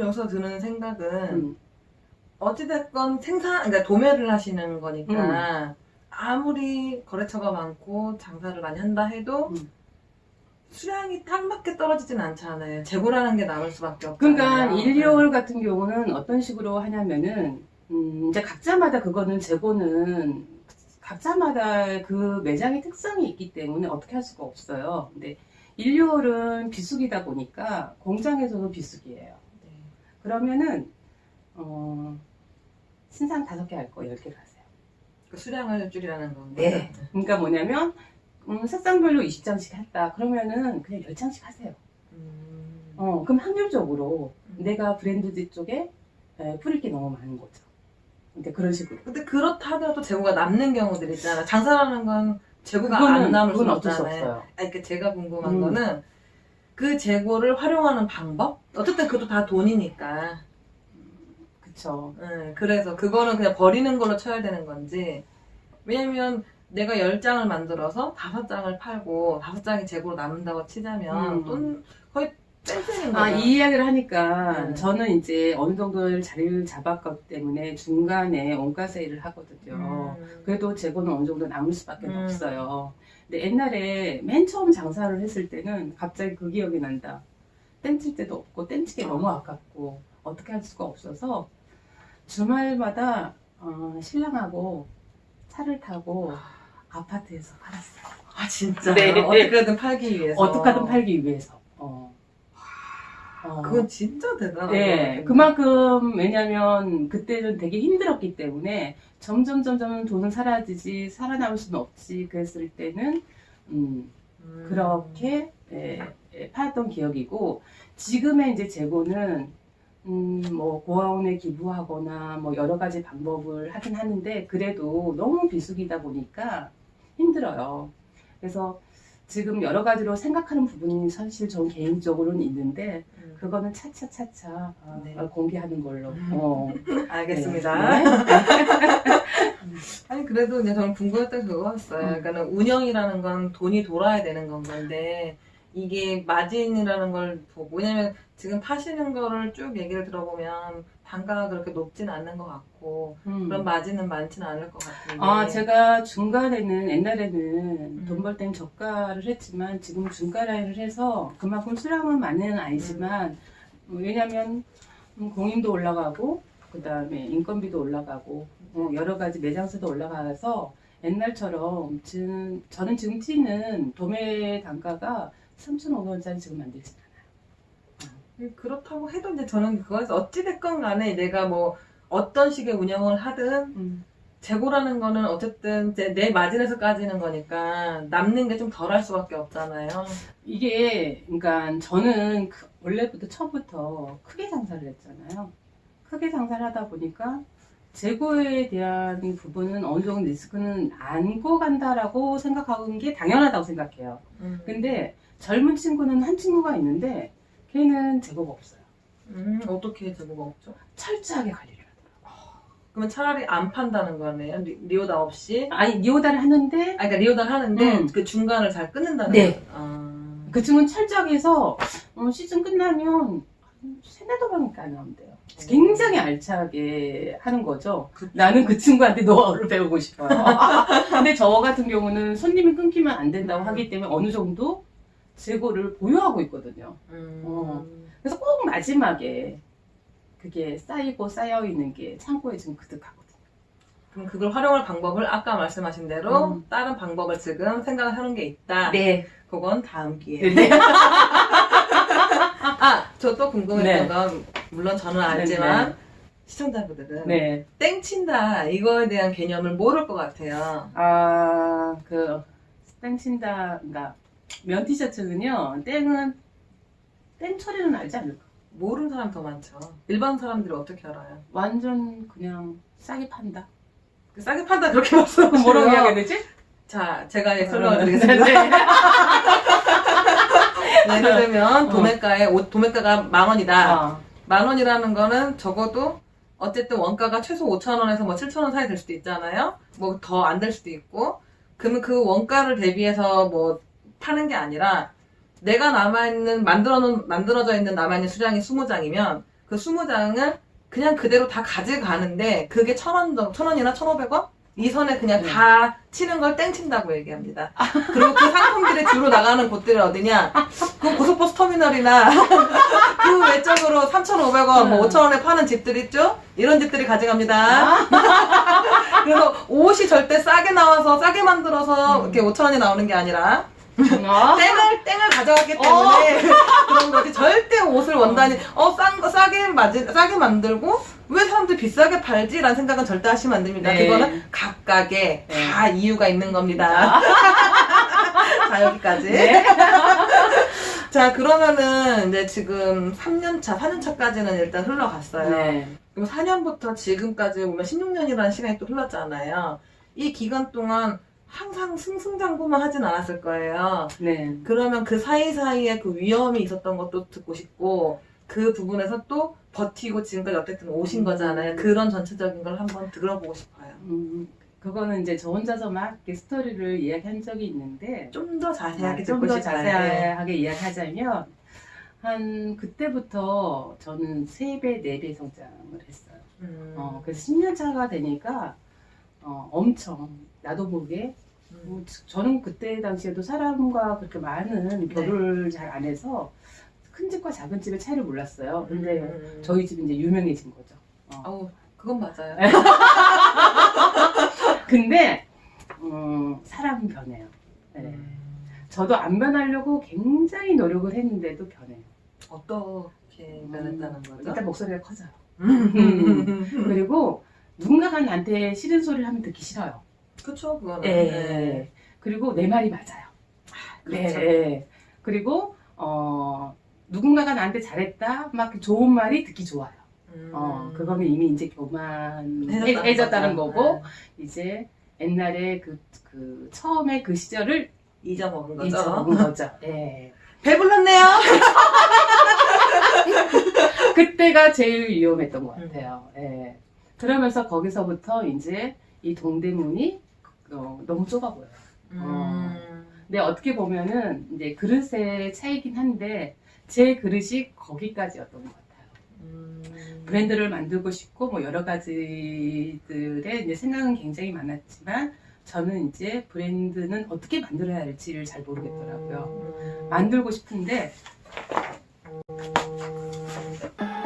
여기서 드는 생각은 음. 어찌됐건 생산, 그러니까 도매를 하시는 음. 거니까 아무리 거래처가 많고 장사를 많이 한다 해도 음. 수량이 딱 맞게 떨어지진 않잖아요. 재고라는 게 남을 수밖에 없잖아요. 그러니까 1, 2월 같은 경우는 어떤 식으로 하냐면은 음, 이제 각자마다 그거는 재고는 각자마다 그 매장의 특성이 있기 때문에 어떻게 할 수가 없어요. 근데 1, 2월은 비수기다 보니까 공장에서도 비수기예요. 네. 그러면은 어, 신상 다섯 개 할거 10개를 하세요. 그 수량을 줄이라는 건데. 네. 그러니까 뭐냐면 음, 색상별로 20장씩 했다. 그러면은 그냥 10장씩 하세요. 음. 어, 그럼 확률적으로 음. 내가 브랜드지 쪽에 에, 뿌릴 게 너무 많은 거죠. 그러니까 그런 식으로. 근데 그렇다 하더라도 재고가 남는 경우들 있잖아. 장사라는 건 재고가 안 남을 그건 수는 어쩔 수 없잖아요. 없어요. 아니, 그 제가 궁금한 음. 거는 그 재고를 활용하는 방법? 어쨌든 그것도 다 돈이니까. 그쵸. 응, 그래서 그거는 그냥 버리는 걸로 쳐야 되는 건지. 왜냐면 내가 10장을 만들어서 5장을 팔고 5장이 재고로 남는다고 치자면 음. 돈 거의 아. 이 이야기를 하니까 네. 저는 이제 어느 정도 자리를 잡았기 때문에 중간에 원가 세 일을 하거든요. 음. 그래도 재고는 어느 정도 남을 수밖에 음. 없어요. 근데 옛날에 맨 처음 장사를 했을 때는 갑자기 그 기억이 난다. 땡칠 때도 없고 땡치기 어. 너무 아깝고 어떻게 할 수가 없어서 주말마다 어, 신랑하고 차를 타고 아파트에서 팔았어요. 아 진짜. 네, 네. 어떻게든 팔기 위해서. 어떻게든 팔기 위해서. 어. 어. 그건 진짜 대단하다. 네, 그만큼 왜냐면 그때는 되게 힘들었기 때문에 점점 점점 돈은 사라지지 살아남을 수는 없지 그랬을 때는 음, 음. 그렇게 예, 예, 팔았던 기억이고 지금의 이제 재고는 음, 뭐 고아원에 기부하거나 뭐 여러 가지 방법을 하긴 하는데 그래도 너무 비수기다 보니까 힘들어요. 그래서 지금 여러 가지로 생각하는 부분이 사실 전 개인적으로는 있는데 음. 그거는 차차차차 어, 네. 공개하는 걸로. 음. 어. 알겠습니다. 네. 아니 그래도 저는 궁금했던 게 그거였어요. 음. 그러니까 운영이라는 건 돈이 돌아야 되는 건 건데 이게 마진이라는 걸 보고 왜냐면 지금 파시는 거를 쭉 얘기를 들어보면 단가가 그렇게 높진 않는 것 같고 음. 그런 마진은 많지는 않을 것 같은데. 아, 제가 중간에는 옛날에는 음. 돈벌 땐 저가를 했지만 지금 중가를 해서 그만큼 수량은 많이는 아니지만 음. 왜냐면 음, 공임도 올라가고 그 다음에 인건비도 올라가고 어, 여러 가지 매장세도 올라가서 옛날처럼 지금 저는 지금 티는 도매 단가가 3,500원짜리 지금 만들지 않아요. 그렇다고 해도 이제 저는 그거에서 어찌됐건 간에 내가 뭐 어떤 식의 운영을 하든 음. 재고라는 거는 어쨌든 이제 내 마진에서 까지는 거니까 남는 게 좀 덜할 수밖에 없잖아요. 이게 그러니까 저는 그- 원래부터 처음부터 크게 장사를 했잖아요. 크게 장사를 하다 보니까 재고에 대한 부분은 어느 정도 리스크는 안고 간다라고 생각하는 게 당연하다고 생각해요. 음. 근데 젊은 친구는 한 친구가 있는데 걔는 재고가 없어요. 음, 어떻게 재고가 없죠? 철저하게 관리를 하더라고요. 그러면 차라리 안 판다는 거네요. 리, 리오다 없이. 아니 니오다를 하는데 아, 그러니까 리오다 하는데 음. 그 중간을 잘 끊는다는 네. 거죠. 아. 그 친구는 철저하게 해서 어, 시즌 끝나면 한 세네 도 방밖에 안 나온대요. 굉장히 알차게 하는 거죠. 나는 그 친구한테 노하우를 배우고 싶어요. 근데 저 같은 경우는 손님이 끊기면 안 된다고 하기 때문에 어느 정도 재고를 보유하고 있거든요. 음. 어. 그래서 꼭 마지막에 그게 쌓이고 쌓여 있는 게 창고에 지금 그득하거든요. 그럼 그걸 활용할 방법을 아까 말씀하신 대로 음. 다른 방법을 지금 생각을 하는 게 있다. 네. 그건 다음 기회에. 네. 아, 저 또 궁금했던 네. 건 물론 저는 알지만 네, 시청자분들은 네. 땡친다 이거에 대한 개념을 모를 것 같아요. 아, 그, 땡친다, 그니까, 면 티셔츠는요, 땡은, 땡 처리는 알지 않을까? 모르는 사람 더 많죠. 일반 사람들이 어떻게 알아요? 완전 그냥 싸게 판다. 그 싸게 판다 그렇게 말씀하시면 뭐라고 이야기해야 되지? 자, 제가 이제 설명을 드리겠습니다. 네. 예를 들면 어. 도매가에 옷 도매가가 만 원이다. 아, 만 원이라는 거는 적어도 어쨌든 원가가 최소 5천 원에서 뭐 7천 원 사이 될 수도 있잖아요. 뭐 더 안 될 수도 있고. 그러면 그 원가를 대비해서 뭐 파는 게 아니라 내가 남아있는 만들어 놓은 만들어져 있는 남아있는 수량이 20장이면 그 20장을 그냥 그대로 다 가져가는데 그게 천 원, 정- 천 원이나 천오백 원? 이 선에 그냥 네. 다 치는 걸 땡친다고 얘기합니다. 그리고 그 상품들이 주로 나가는 곳들이 어디냐? 그 고속버스 터미널이나 그 외적으로 3,500원, 뭐 음. 5,000원에 파는 집들 있죠? 이런 집들이 가져갑니다. 아, 그래서 옷이 절대 싸게 나와서 싸게 만들어서 음. 이렇게 5,000원이 나오는 게 아니라 어? 땡을 땡을 가져갔기 때문에 그런 거지 절대 옷을 원단이 어싼 거 싸게 맞이 싸게 만들고 왜 사람들 비싸게 팔지라는 생각은 절대 하시면 안 됩니다. 네. 그거는 각각의 네. 다 이유가 있는 겁니다. 자 여기까지. 네. 자 그러면은 이제 지금 3년차, 4년차까지는 일단 흘러갔어요. 네. 그럼 4년부터 지금까지 보면 16년이라는 시간이 또 흘렀잖아요. 이 기간 동안 항상 승승장구만 하진 않았을 거예요. 네. 그러면 그 사이사이에 그 위험이 있었던 것도 듣고 싶고 그 부분에서 또 버티고 지금까지 어쨌든 오신 음. 거잖아요. 그런 전체적인 걸 한번 들어보고 싶어요. 음, 그거는 이제 저 혼자서 막 이렇게 스토리를 이야기한 적이 있는데 좀 더 자세하게 좀 듣고 더 싶어요. 자세하게 이야기하자면 한 그때부터 저는 3배, 4배 성장을 했어요. 음. 어, 그래서 10년 차가 되니까 어, 엄청 나도 모르게 음. 뭐, 저는 그때 당시에도 사람과 그렇게 많은 교류를 잘안 해서 큰 집과 작은 집의 차이를 몰랐어요. 근데 음. 저희 집이 이제 유명해진 거죠. 어. 아우 그건 맞아요. 근데 음, 사람은 변해요. 네. 음. 저도 안 변하려고 굉장히 노력을 했는데도 변해요. 어떻게 변했다는 거죠? 일단 목소리가 커져요. 음. 그리고 누군가가 나한테 싫은 소리를 하면 듣기 싫어요. 그쵸 그거는. 네. 그리고 내 말이 맞아요. 그렇죠. 네. 그리고 어, 누군가가 나한테 잘했다, 막 좋은 말이 듣기 좋아요. 음. 어, 그거는 이미 이제 교만해졌다는 거고, 이제 옛날에 그, 그 처음에 그 시절을 잊어먹은 거죠. 잊어먹은 거죠. 예. 배불렀네요. 그때가 제일 위험했던 것 음. 같아요. 예. 그러면서 거기서부터 이제 이 동대문이 어, 너무 좁아 보여요. 음. 근데 어떻게 보면은 이제 그릇의 차이긴 한데 제 그릇이 거기까지였던 것 같아요. 음. 브랜드를 만들고 싶고 뭐 여러 가지들의 이제 생각은 굉장히 많았지만 저는 이제 브랜드는 어떻게 만들어야 할지를 잘 모르겠더라고요. 음. 만들고 싶은데 음.